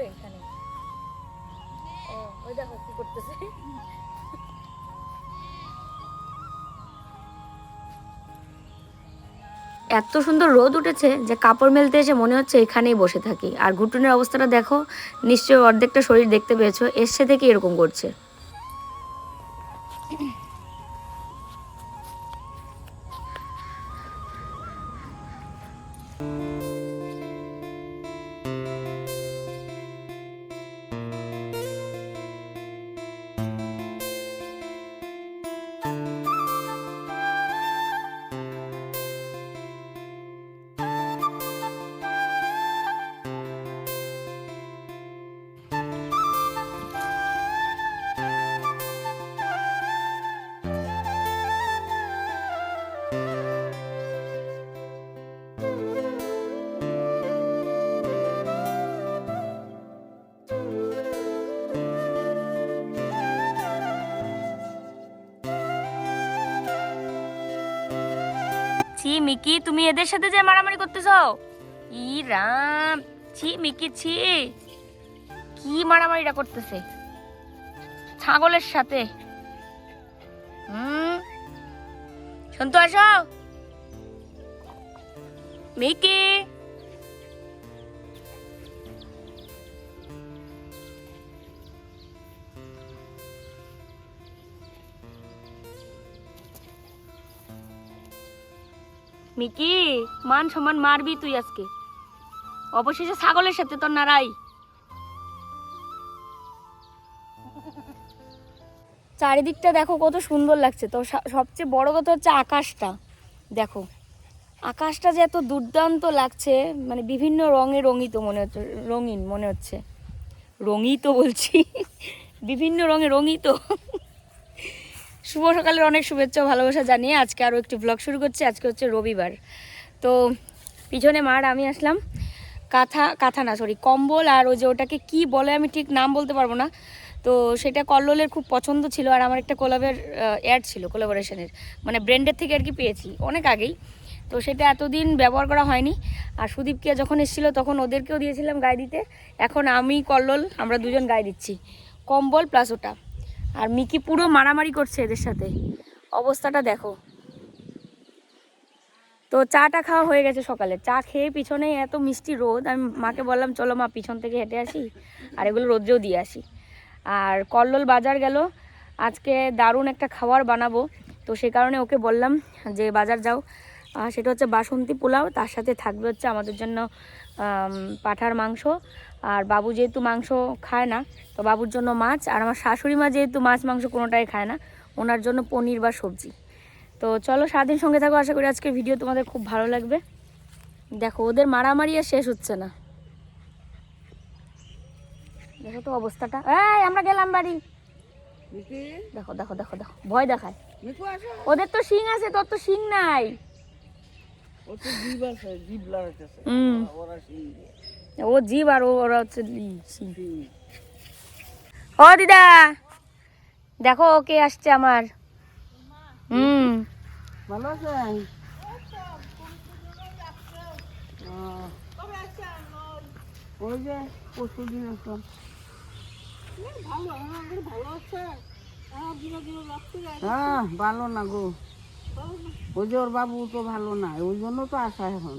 উপরে এখানে। ওই দেখো কি করতেছে। এত সুন্দর রোদ উঠেছে যে কাপড় মেলতে এসে মনে হচ্ছে এখানেই বসে থাকি। আর ঘুটুনের অবস্থাটা দেখো, নিশ্চয়ই অর্ধেকটা শরীর দেখতে পেয়েছ এসে থেকে এরকম করছে। ছি মিকি, তুমি এদের সাথে যে মারামারি করতেছো? ই রাম, ছি মিকি, ছি। কি মারামারিটা করতেছে? ছাগলের সাথে। হুম? শুনতো আসো। মিকি! মিকি, মান সমান মারবি তুই আজকে। অবশেষে ছাগলের সাথে তোর নারাই চারিদিকটা দেখো কত সুন্দর লাগছে। তো সবচেয়ে বড় কথা হচ্ছে আকাশটা। দেখো, আকাশটা যে এত দুর্দান্ত লাগছে মানে বিভিন্ন রঙে রঙিত মনে হচ্ছে, রঙিন মনে হচ্ছে। রঙিত বলছি। বিভিন্ন রঙে রঙিত। শুভ সকালের অনেক শুভেচ্ছা ভালোবাসা জানিয়ে আজকে আরও একটি ব্লগ শুরু করছি। আজকে হচ্ছে রবিবার। তো পিছনে মার, আমি আসলাম। কাঁথা কাঁথা না সরি কম্বল আর ওই যে ওটাকে কি বলে আমি ঠিক নাম বলতে পারব না। তো সেটা কল্লোলের খুব পছন্দ ছিল আর আমার একটা কোলাবের অ্যাড ছিল কোলাবোরেশনের মানে ব্র্যান্ডের থেকে আর কি পেয়েছি, অনেক আগেই। তো সেটা এতদিন ব্যবহার করা হয়নি। আর সুদীপকে যখন এসেছিল তখন ওদেরকেও দিয়েছিলাম গায়ে দিতে। এখন আমি কল্লোল, আমরা দুজন গায়ে দিচ্ছি। কম্বল প্লাস ওটা। আর মিকি পুরো মারামারি করছে এদের সাথে। অবস্থাটা দেখো। তো চাটা খাওয়া হয়ে গেছে সকালে। চা খেয়ে পিছনে এত মিষ্টি রোদ, আমি মাকে বললাম, চলো মা, পিছন থেকে হেঁটে আসি, আর এগুলো রোদ্রেও দিয়ে আসি। আর কল্লোল বাজার গেল। আজকে দারুণ একটা খাবার বানাবো। তো সে কারণে ওকে বললাম যে, বাজার যাও। সেটা হচ্ছে বাসন্তী পোলাও, তার সাথে থাকবে হচ্ছে আমাদের জন্য পাঁঠার মাংস। আর বাবু যেহেতু মাংস খায় না তো বাবুর জন্য মাছ আর আমার শাশুড়ি মা যেহেতু মাছ মাংস কোনোটাই খায় না ওনার জন্য পনির বা সবজি। তো চলো সারাদিন সঙ্গে থাকো আশা করি আজকের ভিডিও তোমাদের খুব ভালো লাগবে। দেখো ওদের মারামারি আর শেষ হচ্ছে না। দেখো তো অবস্থাটা। এই আমরা গেলাম বাড়ি। দেখো দেখো দেখো দেখো ভয় দেখায়। ওদের তো শিং আছে তোর তো শিং নাই। হুম। ও জীব আর ও- ওরা হচ্ছে। ও দিদা। দেখো ওকে আসছে আমার। হুম। ভালো আছেন? ওই যে পরশু দিন আসলাম। হ্যাঁ ভালো না গো। ওই যে ওর বাবু তো ভালো না ওই জন্য তো আসা এখন।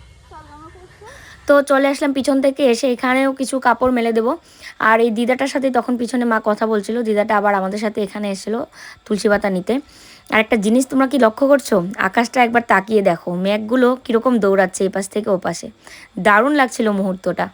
তো চলে আসলাম পিছন থেকে এসে এখানেও কিছু কাপড় মেলে দেবো। আর এই দিদাটার সাথে তখন পিছনে মা কথা বলছিল, দিদাটা আবার আমাদের সাথে এখানে এসেছিল তুলসী পাতা নিতে। আর একটা জিনিস তোমরা কি লক্ষ্য করছ? আকাশটা একবার তাকিয়ে দেখো, মেঘগুলো কীরকম দৌড়াচ্ছে এই পাশ থেকে ও পাশে দারুণ লাগছিল মুহূর্তটা।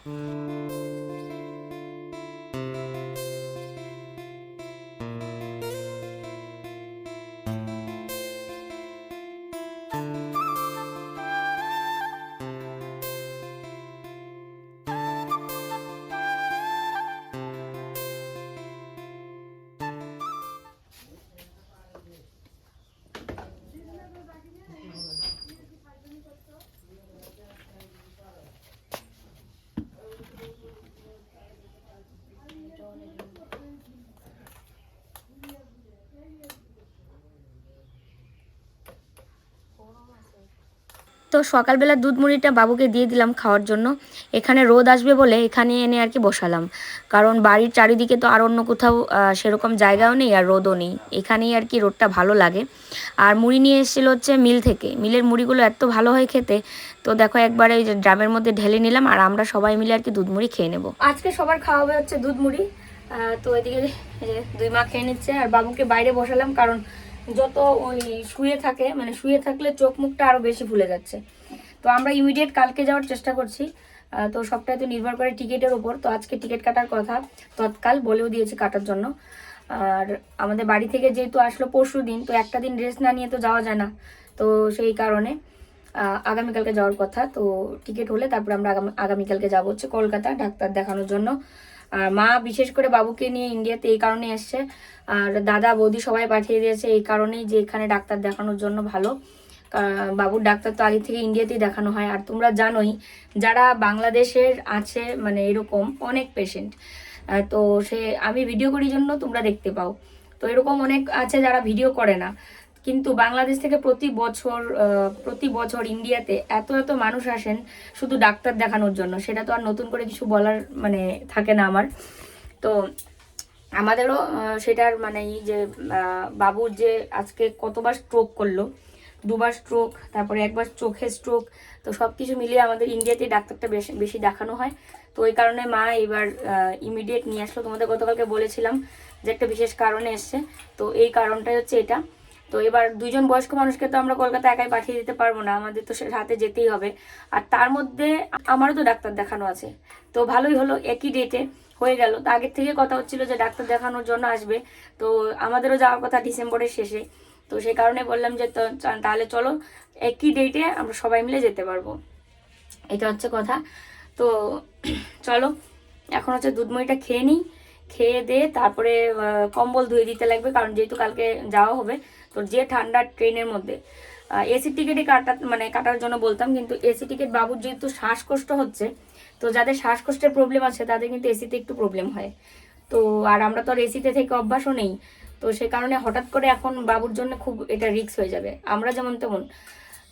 তো সকালবেলা দুধ মুড়িটা বাবুকে দিয়ে দিলাম খাওয়ার জন্য। এখানে রোদ আসবে বলে এখানে এনে আর কি বসালাম। কারণ বাড়ির চারিদিকে তো আর অন্য কোথাও সেরকম জায়গাও নেই আর রোদও নেই। এখানেই আর কি রোদটা ভালো লাগে। আর মুড়ি নিয়ে এসেছিল হচ্ছে মিল থেকে। মিলের মুড়িগুলো এত ভালো হয় খেতে, তো দেখো একবারে ওই ড্রামের মধ্যে ঢেলে নিলাম আর আমরা সবাই মিলে আর কি দুধ মুড়ি খেয়ে নেব। আজকে সবার খাওয়া হবে হচ্ছে দুধ মুড়ি। তো এদিকে দুই মা খেয়ে নিচ্ছে আর বাবুকে বাইরে বসালাম কারণ যত ওই শুয়ে থাকে মানে শুয়ে থাকলে চোখ মুখটা আরও বেশি ফুলে যাচ্ছে। তো আমরা ইমিডিয়েট কালকে যাওয়ার চেষ্টা করছি। তো সবটাই তো নির্ভর করে টিকিটের ওপর। তো আজকে টিকিট কাটার কথা তৎকাল বলেও দিয়েছে কাটার জন্য। আর আমাদের বাড়ি থেকে যেহেতু আসলো পরশু দিন, তো একটা দিন রেস্ট না নিয়ে তো যাওয়া যায় না। তো সেই কারণে আগামীকালকে যাওয়ার কথা। তো টিকিট হলে তারপরে আমরা আগামী, আগামীকালকে যাব হচ্ছে কলকাতা ডাক্তার দেখানোর জন্য। আর মা বিশেষ করে বাবুকে নিয়ে ইন্ডিয়াতে এই কারণে এসছে আর দাদা, বৌদি সবাই পাঠিয়ে দিয়েছে এই কারণেই যে এখানে ডাক্তার দেখানোর জন্য ভালো। বাবুর ডাক্তার তো আগে থেকে ইন্ডিয়াতেই দেখানো হয়। আর তোমরা জানোই, যারা বাংলাদেশের আছে মানে এরকম অনেক পেশেন্ট তো সে, আমি ভিডিও করি জন্য তোমরা দেখতে পাও। তো এরকম অনেক আছে যারা ভিডিও করে না। কিন্তু বাংলাদেশ থেকে প্রতি বছর প্রতি বছর ইন্ডিয়াতে এত এত মানুষ আসেন শুধু ডাক্তার দেখানোর জন্য। সেটা তো আর নতুন করে কিছু বলার মানে থাকে না আমার। তো আমাদেরও সেটার মানে এই যে বাবুর যে আজকে কতবার স্ট্রোক করল, দুবার স্ট্রোক তারপরে একবার চোখে স্ট্রোক তো সব কিছু মিলিয়ে আমাদের ইন্ডিয়াতে ডাক্তারটা বেশি বেশি দেখানো হয়। তো ওই কারণে মা এবার ইমিডিয়েট নিয়ে আসলো। তোমাদের গতকালকে বলেছিলাম যে একটা বিশেষ কারণে এসছে। তো এই কারণটাই হচ্ছে এটা। তো এবার দুজন বয়স্ক মানুষকে তো আমরা কলকাতা একাই পাঠিয়ে দিতে পারব না, আমাদের তো সাথে যেতেই হবে। আর তার মধ্যে আমারও তো ডাক্তার দেখানো আছে। তো ভালোই হলো, একই ডেটে হয়ে গেল। তো আগের থেকে কথা হচ্ছিল যে ডাক্তার দেখানোর জন্য আসবে। তো আমাদেরও যাওয়ার কথা ডিসেম্বরের শেষে। তো সেই কারণে বললাম যে তাহলে চলো একই ডেটে আমরা সবাই মিলে যেতে পারব। এটা হচ্ছে কথা। তো চলো, এখন হচ্ছে দুধমইটা খেয়ে নিই। খেয়ে দিয়ে তারপরে কম্বল ধুয়ে দিতে লাগবে, কারণ যেহেতু কালকে যাওয়া হবে তো যে ঠান্ডা ট্রেনের মধ্যে এসি টিকিটে কাটা মানে কাটার জন্য বলতাম, কিন্তু এসি টিকিট বাবুর যেহেতু শ্বাসকষ্ট হচ্ছে, তো যাদের শ্বাসকষ্টের প্রবলেম আছে, তাদের কিন্তু এসিতে একটু প্রবলেম হয়। তো আর আমরা তো আর এসিতে থেকে অভ্যাসও নেই, তো সে কারণে হঠাৎ করে এখন বাবুর জন্য খুব এটা রিস্ক হয়ে যাবে, আমরা যেমন তেমন।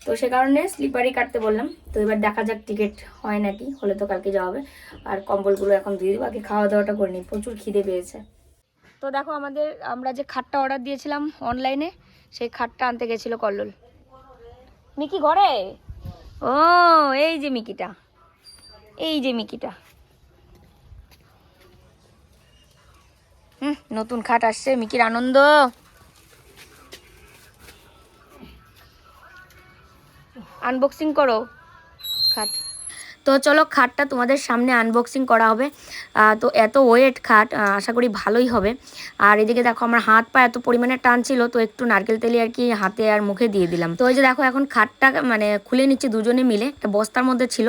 তো সে কারণে স্লিপারই কাটতে বললাম, তো এবার দেখা যাক টিকিট হয় নাকি, হলে তো কালকে যাওয়া হবে। আর কম্বলগুলো এখন দিয়ে দেবো, আগে খাওয়া দাওয়াটা করে নিই, প্রচুর খিদে পেয়েছে। তো দেখো আমাদের, আমরা যে খাটটা অর্ডার দিয়েছিলাম অনলাইনে সেই খাটটা আনতে গেছিল কল্লোল। মিকি ঘরে? ও এই যে মিকিটা। এই যে মিকিটা। হুম নতুন খাট আসছে মিকির আনন্দ। আনবক্সিং করো খাট। তো চলো খাটটা তোমাদের সামনে আনবক্সিং করা হবে। তো এত ওয়েট খাট আশা করি ভালোই হবে। আর এদিকে দেখো আমার হাত পা এত পরিমাণে টান ছিল তো একটু নারকেল তেলে আর কি হাতে আর মুখে দিয়ে দিলাম। তো ওই যে দেখো এখন খাটটা মানে খুলে নিচ্ছে দুজনে মিলে, একটা বস্তার মধ্যে ছিল।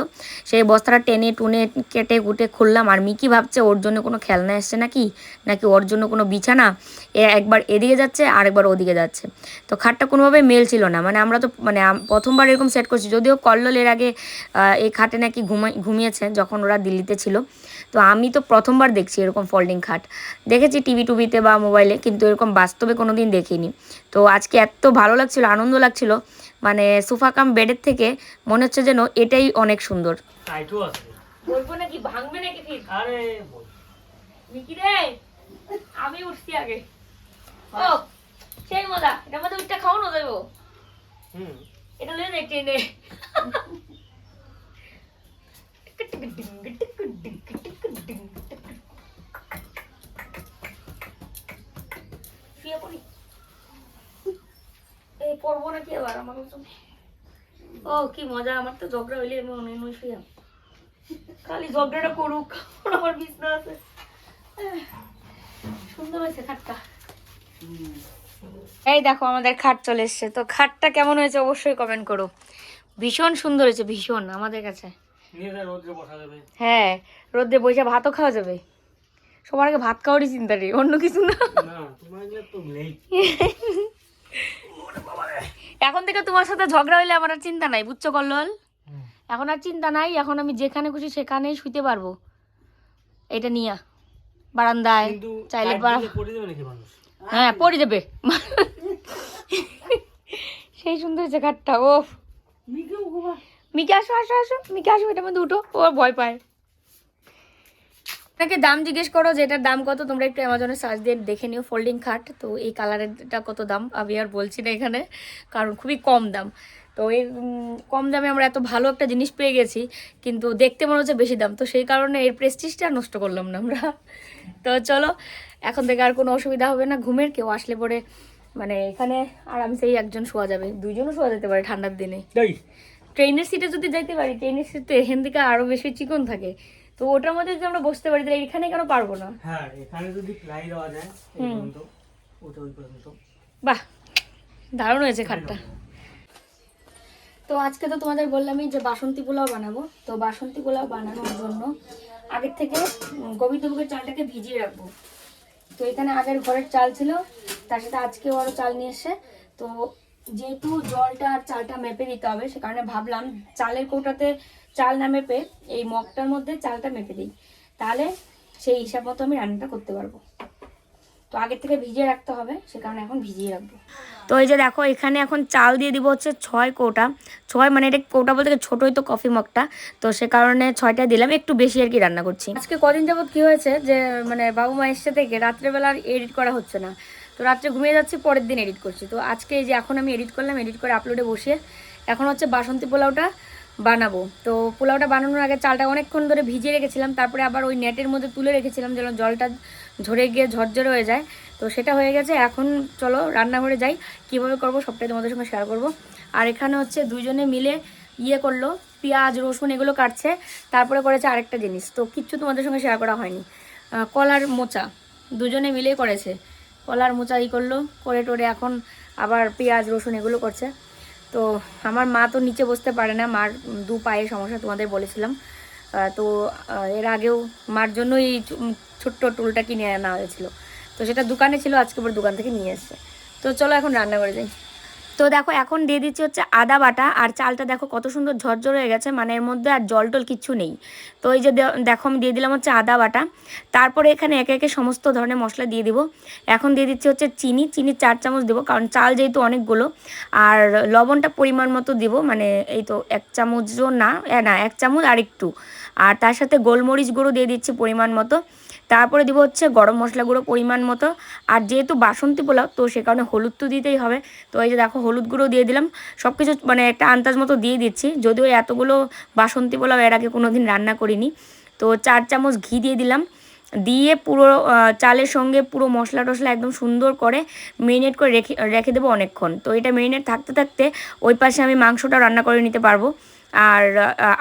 সেই বস্তাটা টেনে টুনে কেটে কুটে খুললাম, আর মিকি ভাবছে ওর জন্য কোনো খেলনা এসছে নাকি? নাকি ওর জন্য কোনো বিছানা? এ একবার এদিকে যাচ্ছে আর একবার ওদিকে যাচ্ছে। তো খাটটা কোনোভাবে মেল ছিল না। মানে আমরা তো মানে প্রথমবার এরকম সেট করছি, যদিও কল্লোল এর আগে এই খাটে নাকি ঘুমাই ঘুমিয়েছে যখন ওরা দিল্লিতে ছিল। তো আমি তো প্রথমবার দেখছি এরকম ফোল্ডিং খাট। দেখেছি টিভি টুবিতে বা মোবাইলে কিন্তু এরকম বাস্তবে কোনো দিন দেখিনি। তো আজকে এত ভালো লাগছিল আনন্দ লাগছিল। মানে সোফা কাম বেডের থেকে মনে হচ্ছে যেন এটাই অনেক সুন্দর। বলব নাকি? ভাঙবে নাকি ঠিক আরে বল। রে আমি উঠছি আগে। ও সেই মজা। এটা মধ্যে উঠটা খাওয়ানো যাব হুম। এটা লয়ে যাই ট্রেনে। ও কি মজা আমার তো ঝগড়া হইলে আমি অনেক নই শুয়াম খালি ঝগড়াটা করুক আমার বিছনা আছে সুন্দর হয়েছে খাটটা এই দেখো আমাদের খাট চলে এসছে। তো খাটটা কেমন হয়েছে অবশ্যই কমেন্ট করো। ভীষণ সুন্দর হয়েছে, ভীষণ আমাদের কাছে। নিয়ে যা রোদ্রে হ্যাঁ রোদে বসে ভাতও খাওয়া যাবে। সবার আগে ভাত খাওয়ারই চিন্তা নেই অন্য কিছু না। না তোমার এগুলো তো নেই। এখন থেকে তোমার সাথে ঝগড়া হইলে আমার আর চিন্তা নাই বুঝছ কল্লোল? এখন আর চিন্তা নাই এখন আমি যেখানে খুশি সেখানেই শুইতে পারব। এটা নিয়া বারান্দায় চাইলে হ্যাঁ পড়ে যাবে। সেই সুন্দর খাটটা ও মিকে আসো আসো আসো। মিকে আসো এটার মধ্যে উঠো। ও ভয় পায়। আপনাকে দাম জিজ্ঞেস করো যে এটার দাম কত তোমরা একটু অ্যামাজনে সার্চ দিয়ে দেখে নিও ফোল্ডিং খাট। তো এই কালারেরটা কত দাম আমি আর বলছি না এখানে কারণ খুবই কম দাম। তো এই কম দামে আমরা এত ভালো একটা জিনিস পেয়ে গেছি কিন্তু দেখতে মনে হচ্ছে বেশি দাম। তো সেই কারণে এর প্রেস্টিজটা নষ্ট করলাম না আমরা। তো চলো এখন থেকে আর কোনো অসুবিধা হবে না ঘুমের কেউ আসলে পরে মানে এখানে আরামসেই একজন শোয়া যাবে দুইজনও শোয়া যেতে পারে ঠান্ডার দিনে। ট্রেনের সিটে যদি যাইতে পারি ট্রেনের সিটে তো এখান থেকে আরও বেশি চিকন থাকে। তো ওটার মধ্যে যদি আমরা বসতে পারি তাহলে এখানে কেন পারব না? হ্যাঁ এখানে যদি প্লাই দেওয়া যায় ওটা ওই পর্যন্ত। বাহ দারুণ হয়েছে খাটটা। তো আজকে তো তোমাদের বললামই যে বাসন্তী পোলাও বানাবো। তো বাসন্তী পোলাও বানানোর জন্য আগের থেকে গোবিন্দভোগের চালটাকে ভিজিয়ে রাখব। তো এখানে আগের ঘরের চাল ছিল তার সাথে আজকেও আরও চাল নিয়ে এসে তো যেহেতু জলটা আর চালটা মেপে দিতে হবে সে কারণে ভাবলাম চালের কৌটাতে চাল না মেপে এই মগটার মধ্যে চালটা মেপে দিই। তাহলে সেই হিসাব মতো আমি রান্নাটা করতে পারব। তো আগের থেকে ভিজিয়ে রাখতে হবে সে কারণে এখন ভিজিয়ে রাখব। তো এই যে দেখো এখানে এখন চাল দিয়ে দিব হচ্ছে ছয় কৌটা। ছয় মানে এটা কৌটা বলতে ছোটোই তো কফি মগটা। তো সে কারণে ছয়টা দিলাম একটু বেশি আর কি রান্না করছি। আজকে কদিন যাবত কি হয়েছে যে মানে বাবু মা এসে থেকে রাত্রেবেলা আর এডিট করা হচ্ছে না। তো রাত্রে ঘুমিয়ে যাচ্ছি, পরের দিন এডিট করছি। তো আজকে এই যে এখন আমি এডিট করলাম এডিট করে আপলোডে বসিয়ে এখন হচ্ছে বাসন্তী পোলাওটা বানাবো। তো পোলাওটা বানানোর আগে চালটা অনেকক্ষণ ধরে ভিজিয়ে রেখেছিলাম, তারপরে আবার ওই নেটের মধ্যে তুলে রেখেছিলাম যেন জলটা ঝরে গিয়ে ঝরঝরে হয়ে যায়। তো সেটা হয়ে গেছে, এখন চলো রান্নাঘরে যাই, কীভাবে করব সবটাই তোমাদের সঙ্গে শেয়ার করব। আর এখানে হচ্ছে দুজনে মিলে ইয়ে করল, পেঁয়াজ, রসুন এগুলো কাটছে, তারপরে করেছে আরেকটা জিনিস। তো কিচ্ছু তোমাদের সঙ্গে শেয়ার করা হয়নি। কলার মোচা, দুজনে মিলে করেছে। কলার মোচা ই করল, করে টোরে এখন আবার পেঁয়াজ, রসুন এগুলো করছে। তো আমার মা তো নিচে বসতে পারে না, মার দু পায়ে সমস্যা তোমাদের বলেছিলাম। তো এর আগেও মার জন্য এই ছোট্ট টুলটা কিনে আনা হয়েছিল। তো সেটা দোকানে ছিল, আজকে পর দোকান থেকে নিয়ে এসছে। তো চলো এখন রান্না করে যাই। তো দেখো, এখন দিয়ে দিচ্ছি হচ্ছে আদা বাটা। আর চালটা দেখো কত সুন্দর ঝরঝর হয়ে গেছে মানে এর মধ্যে আর জল টল কিচ্ছু নেই। তো এই যে দেখো, আমি দিয়ে দিলাম হচ্ছে আদা বাটা। তারপরে এখানে একে একে সমস্ত ধরনের মশলা দিয়ে দিব। এখন দিয়ে দিচ্ছি হচ্ছে চিনি। চিনি চার চামচ দেবো, কারণ চাল যেহেতু অনেকগুলো, আর লবণটা পরিমাণ মতো দিব মানে এই তো এক চামচও না না, এক চামচ আর একটু আর তার সাথে গোলমরিচ গুঁড়ো দিয়ে দিচ্ছি পরিমাণ মতো। তারপরে দিব হচ্ছে গরম মশলা গুঁড়ো পরিমাণ মতো। আর যেহেতু বাসন্তী পোলাও, তো সে কারণে হলুদ তো দিতেই হবে। তো এই যে দেখো হলুদ গুঁড়ো দিয়ে দিলাম। সব কিছু মানে একটা আন্দাজ মতো দিয়ে দিচ্ছি। যদিও এতগুলো বাসন্তী পোলাও এর আগে কোনো দিন রান্না করিনি। তো চার চামচ ঘি দিয়ে দিলাম। দিয়ে পুরো চালের সঙ্গে পুরো মশলা টশলা একদম সুন্দর করে মেরিনেট করে রেখে রেখে দেবো অনেকক্ষণ। তো এটা মেরিনেট থাকতে থাকতে ওই পাশে আমি মাংসটা রান্না করে নিতে পারব। আর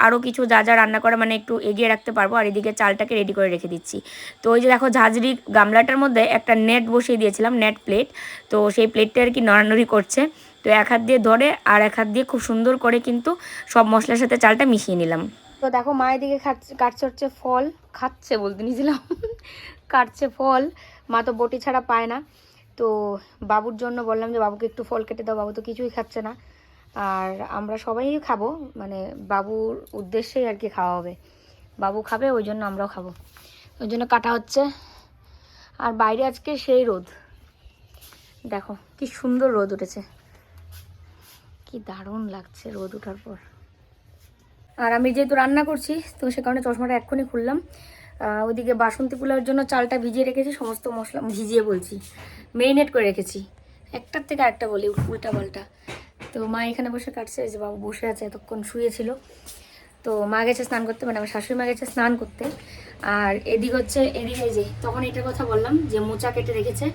আরও কিছু যা যা রান্না করা মানে একটু এগিয়ে রাখতে পারব। আর এদিকে চালটাকে রেডি করে রেখে দিচ্ছি। তো ওই যে দেখো ঝাঁঝরি গামলাটার মধ্যে একটা নেট বসিয়ে দিয়েছিলাম নেট প্লেট তো সেই প্লেটটা আর কি নড়ানড়ি করছে। তো এক হাত দিয়ে ধরে আর এক হাত দিয়ে খুব সুন্দর করে কিন্তু সব মশলার সাথে চালটা মিশিয়ে নিলাম। তো দেখো মা এদিকে কাটছে হচ্ছে ফল। খাচ্ছে বলতে নিয়েছিলাম। কাটছে ফল। মা তো বটি ছাড়া পায় না। তো বাবুর জন্য বললাম যে, বাবুকে একটু ফল কেটে দাও। বাবু তো কিছুই খাচ্ছে না। আর আমরা সবাই খাব মানে বাবুর উদ্দেশ্যেই আর কি খাওয়া হবে। বাবু খাবে, ওই জন্য আমরাও খাব। ওই জন্য কাটা হচ্ছে। আর বাইরে আজকে সেই রোদ। দেখো, কি সুন্দর রোদ উঠেছে। কি দারুণ লাগছে রোদ ওঠার পর। আর আমি যেহেতু রান্না করছি, তো সে কারণে চশমাটা এক্ষুনি খুললাম। ওইদিকে বাসন্তী পোলাওর জন্য চালটা ভিজিয়ে রেখেছি, সমস্ত মশলা ভিজিয়ে বলছি। মেরিনেট করে রেখেছি। একটার থেকে আরেকটা বলি, উল্টা পাল্টা। তো মা এখানে বসে কাটছে যে বাবু বসে আছে, এতক্ষণ শুয়েছিল। তো মা গেছে স্নান করতে মানে আমার শাশুড়ি মা গেছে স্নান করতে। আর এদিক হচ্ছে, এদিকে যে, তখন এটার কথা বললাম যে মোচা কেটে রেখেছে।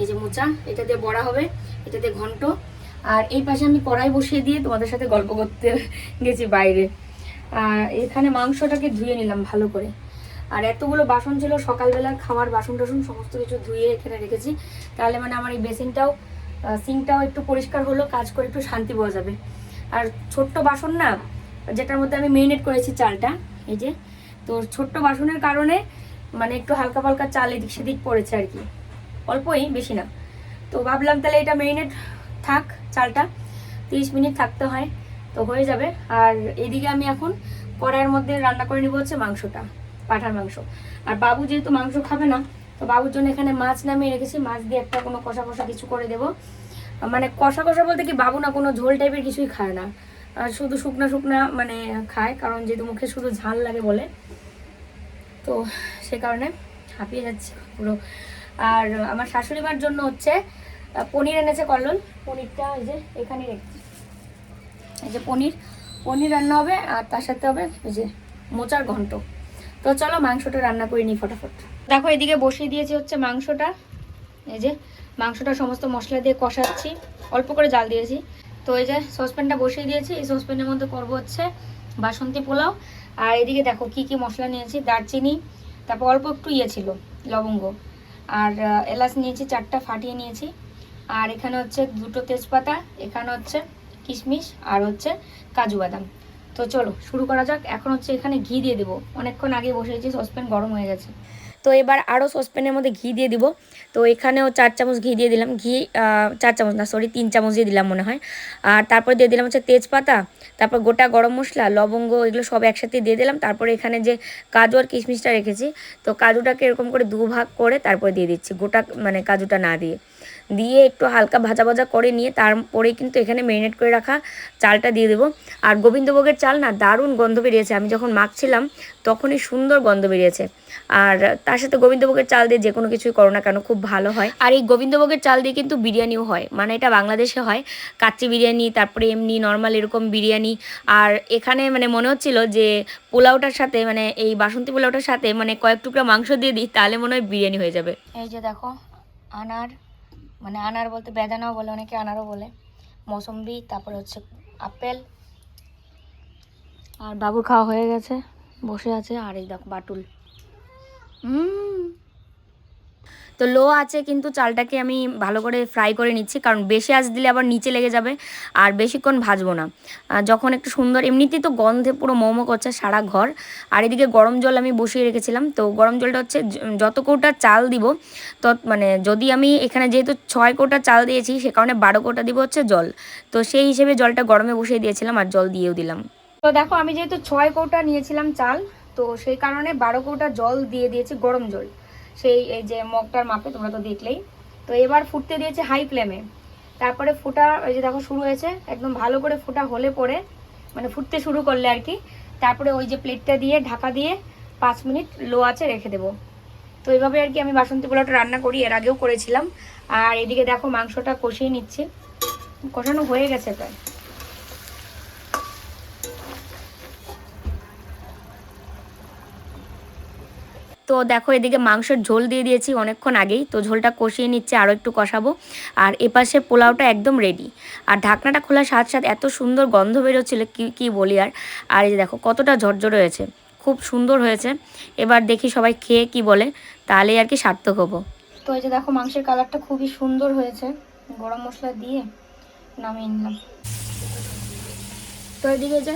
এই যে মোচা, এটা দিয়ে বড়া হবে, এটা দিয়ে ঘন্ট। আর এই পাশে আমি কড়াই বসিয়ে দিয়ে তোমাদের সাথে গল্প করতে গেছি বাইরে। আর এখানে মাংসটাকে ধুয়ে নিলাম ভালো করে। আর এতগুলো বাসন ছিল সকালবেলা খাওয়ার বাসন টাসন সমস্ত কিছু ধুয়ে এখানে রেখেছি। তাহলে মানে আমার এই বেসিনটাও সিঙ্কটাও একটু পরিষ্কার হলো, কাজ করে একটু শান্তি পাওয়া যাবে। আর ছোট্ট বাসন না, যেটার মধ্যে আমি মেরিনেট করেছি চালটা, এই যে, তো ছোট্ট বাসনের কারণে মানে একটু হালকা পালকা চাল এদিক সেদিক পড়েছে আর কি। অল্পই, বেশি না। তো ভাবলাম তাহলে এটা মেরিনেট থাক, চালটা। তিরিশ মিনিট থাকতে হয়, তো হয়ে যাবে। আর এদিকে আমি এখন কড়াইয়ের মধ্যে রান্না করে নিব হচ্ছে মাংসটা, পাঠার মাংস। আর বাবু যেহেতু মাংস খাবে না তো বাবুর জন্য এখানে মাছ নামিয়ে রেখেছি। মাছ দিয়ে একটা কোনো কষা কষা কিছু করে দেবো। মানে কষা কষা বলতে কি বাবু না কোনো ঝোল টাইপের কিছুই খায় না। শুধু শুকনা শুকনা মানে খায়, কারণ যেহেতু মুখে শুধু ঝাল লাগে বলে। তো সে কারণে হাঁপিয়ে যাচ্ছে পুরো। আর আমার শাশুড়ি মার জন্য হচ্ছে পনির এনেছে কল্লোল। পনিরটা এই যে এখানে রেখেছি। এই যে পনির পনির রান্না হবে আর তার সাথে হবে এই যে মোচার ঘন্ট। তো চলো মাংসটা রান্না করে নিই ফটাফট। দেখো, এদিকে বসিয়ে দিয়েছি হচ্ছে মাংসটা। এই যে মাংসটা সমস্ত মশলা দিয়ে কষাচ্ছি। অল্প করে জাল দিয়েছি। তো এই যে সসপ্যানটা বসিয়ে দিয়েছি। এই সসপ্যানের মধ্যে করব হচ্ছে বাসন্তী পোলাও। আর এদিকে দেখো কি কি মশলা নিয়েছি। দারচিনি, তারপর অল্প একটু ইয়ে ছিল, লবঙ্গ। আর এলাচ নিয়েছি, চারটা ফাটিয়ে নিয়েছি। আর এখানে হচ্ছে দুটো তেজপাতা, এখানে হচ্ছে কিশমিশ, আর হচ্ছে কাজু বাদাম। তো চলো, শুরু করা যাক। এখন হচ্ছে এখানে ঘি দিয়ে দেবো। অনেকক্ষণ আগে বসেছি, সসপ্যান গরম হয়ে গেছে। তো এবার আরও সসপ্যানের মধ্যে ঘি দিয়ে দিব। তো এখানেও চার চামচ ঘি দিয়ে দিলাম। ঘি চার চামচ না সরি তিন চামচ দিয়ে দিলাম মনে হয়। আর তারপর দিয়ে দিলাম হচ্ছে তেজপাতা, তারপর গোটা গরম মশলা, লবঙ্গ, এগুলো সব একসাথে দিয়ে দিলাম। তারপরে এখানে যে কাজু আর কিশমিশটা রেখেছি, তো কাজুটাকে এরকম করে দু ভাগ করে তারপরে দিয়ে দিচ্ছি, গোটা মানে কাজুটা না দিয়ে। দিয়ে একটু হালকা ভাজা ভাজা করে নিয়ে তারপরে কিন্তু এখানে মেরিনেট করে রাখা চালটা দিয়ে দেবো। আর গোবিন্দভোগের চাল না দারুণ গন্ধ বেরিয়েছে। আমি যখন মাখছিলাম তখনই সুন্দর গন্ধ বেরিয়েছে। আর তার সাথে গোবিন্দভোগের চাল দিয়ে যে কোনো কিছুই করো না কেন, খুব ভালো হয়। আর এই গোবিন্দভোগের চাল দিয়ে কিন্তু বিরিয়ানিও হয়। মানে এটা বাংলাদেশে হয়। কাচ্চি বিরিয়ানি, তারপরে এমনি নর্মাল এরকম বিরিয়ানি। আর এখানে মানে মনে হচ্ছিল যে পোলাওটার সাথে মানে এই বাসন্তী পোলাওটার সাথে মানে কয়েক টুকরা মাংস দিয়ে দিই, তাহলে মনে হয় বিরিয়ানি হয়ে যাবে। এই যে দেখো, আনার মানে আনার বলতে বেদানাও বলে, অনেকে আনারও বলে। মৌসম্বি, তারপরে হচ্ছে আপেল। আর বাবুর খাওয়া হয়ে গেছে, বসে আছে। আর এই দেখো বাটুল। হুম তো লো আছে, কিন্তু চালটাকে আমি ভালো করে ফ্রাই করে নিচ্ছি, কারণ বেশি আঁচ দিলে আবার নিচে লেগে যাবে, আর বেশিক্ষণ ভাজবো না। যখন একটু সুন্দর, এমনিতেই তো গন্ধে পুরো মোমো করছে সারা ঘর, আর এদিকে গরম জল আমি বসিয়ে রেখেছিলাম, তো গরম জলটা হচ্ছে যত কৌটা চাল দিব, তত মানে যদি আমি এখানে যেহেতু ছয় কৌটা চাল দিয়েছি, সে কারণে বারো কৌটা দিব হচ্ছে জল, তো সেই হিসেবে জলটা গরমে বসিয়ে দিয়েছিলাম আর জল দিয়েও দিলাম। তো দেখো, আমি যেহেতু ছয় কৌটা নিয়েছিলাম চাল, তো সেই কারণে বারো কৌটা জল দিয়ে দিয়েছি গরম জল। সেই, এই যে মগটার মাপে তোমরা তো দেখলেই। তো এবার ফুটতে দিয়েছে হাই ফ্লেমে তারপরে ফোটা, ওই যে দেখো শুরু হয়েছে, একদম ভালো করে ফোটা হলে পরে মানে ফুটতে শুরু করলে আর কি। তারপরে ওই যে প্লেটটা দিয়ে, ঢাকা দিয়ে পাঁচ মিনিট লো আছে রেখে দেবো। তো এইভাবে আর কি আমি বাসন্তী পোলাওটা রান্না করি, এর আগেও করেছিলাম। আর এদিকে দেখো মাংসটা কষিয়ে নিচ্ছি। কষানো হয়ে গেছে প্রায়। তো দেখো এদিকে মাংসের ঝোল দিয়ে দিয়েছি অনেকক্ষণ আগেই। তো ঝোলটা কষিয়ে নিচ্ছে আরও একটু কষাবো। আর এপাশে পোলাওটা একদম রেডি আর ঢাকনাটা খোলার সাথে সাথে এত সুন্দর গন্ধ বেরোচ্ছিল, কি কি বলি আর? আর এই যে দেখো, কতটা ঝরঝরে হয়েছে। খুব সুন্দর হয়েছে। এবার দেখি সবাই খেয়ে কি বলে, তাহলেই আর কি সার্থক হব। তো এই যে দেখো, মাংসের কালারটা খুবই সুন্দর হয়েছে। গরম মশলা দিয়ে নামিয়ে নিলাম। তো এদিকে যে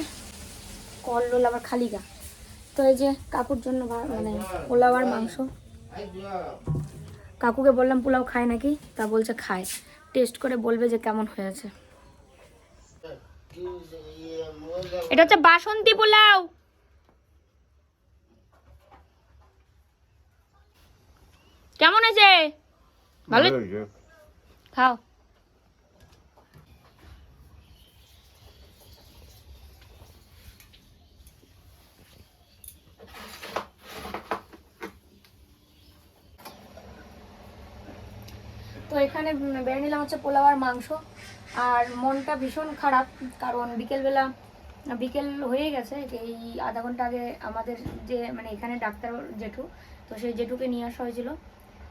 কল্লোল আবার খালি গা। তো এই যে কাকুর জন্য মানে পোলাও আর মাংস। কাকুকে বললাম পোলাও খায় নাকি? তা বলছে খায়। টেস্ট করে বলবে যে কেমন হয়েছে। এটা হচ্ছে বাসন্তী পোলাও। কেমন হয়েছে? ভালো খাও। তো এখানে বেড়ে নিলাম হচ্ছে পোলাও আর মাংস। আর মনটা ভীষণ খারাপ, কারণ বিকেলবেলা, বিকেল হয়ে গেছে, এই আধা ঘণ্টা আগে আমাদের যে মানে এখানে ডাক্তার জেঠু, তো সেই জেঠুকে নিয়ে আসা হয়েছিল।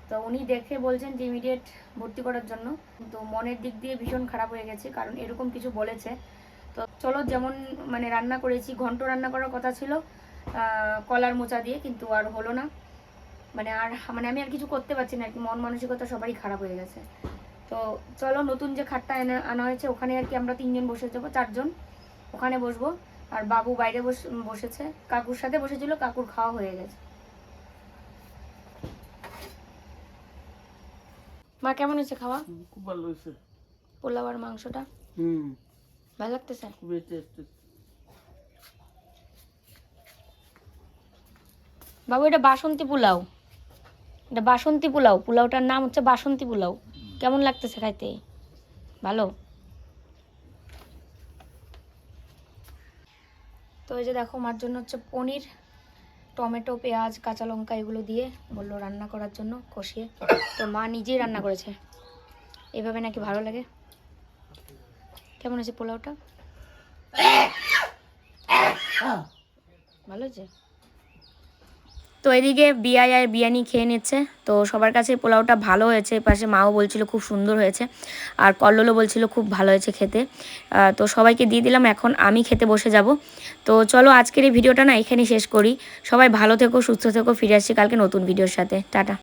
তো উনি দেখে বলছেন যে ইমিডিয়েট ভর্তি করার জন্য। তো মনের দিক দিয়ে ভীষণ খারাপ হয়ে গেছে, কারণ এরকম কিছু বলেছে। তো চলো যেমন মানে রান্না করেছি, ঘন্ট রান্না করার কথা ছিল কলার মোচা দিয়ে, কিন্তু আর হলো না। মানে আর মানে আমি আর কিছু করতে পারছি না আর কি। মন মানসিকতা সবারই খারাপ হয়ে গেছে। তো চলো নতুন যে খাটটা এনে আনা হয়েছে ওখানে আর কি আমরা তিনজন বসে যাব চারজন। ওখানে বসবো। আর বাবু বাইরে বস- বসেছে। কাকুর সাথে বসেছিল কাকুর খাওয়া হয়ে গেছে। মা কেমন হয়েছে খাওয়া? খুব ভালো হয়েছে। পোলাও আর মাংসটা? হুম। ভালো লাগতেছে? খুবই টেস্টি বাবু এটা বাসন্তী পোলাও। এটা বাসন্তী পোলাও, পোলাওটার নাম হচ্ছে বাসন্তী পোলাও। কেমন লাগতেছে খাইতে? ভালো? তো এই যে দেখো, মার জন্য হচ্ছে পনির, টমেটো, পেঁয়াজ, কাঁচা লঙ্কা এগুলো দিয়ে বলল রান্না করার জন্য কষিয়ে। তো মা নিজেই রান্না করেছে। এভাবে নাকি ভালো লাগে? কেমন হয়েছে পোলাওটা? ভালো হয়েছে? তো এদিকে বিয়াই আর বিরিয়ানি খেয়ে নিচ্ছে। তো সবার কাছে পোলাওটা ভালো হয়েছে। পাশে মাও বলছিল খুব সুন্দর হয়েছে। আর কল্লোলও বলছিল খুব ভালো হয়েছে খেতে। তো সবাইকে দিয়ে দিলাম, এখন আমি খেতে বসে যাব। তো চলো আজকের এই ভিডিওটা না এখানেই শেষ করি। সবাই ভালো থেকো, সুস্থ থেকো, ফিরে আসছি কালকে নতুন ভিডিওর সাথে। টাটা।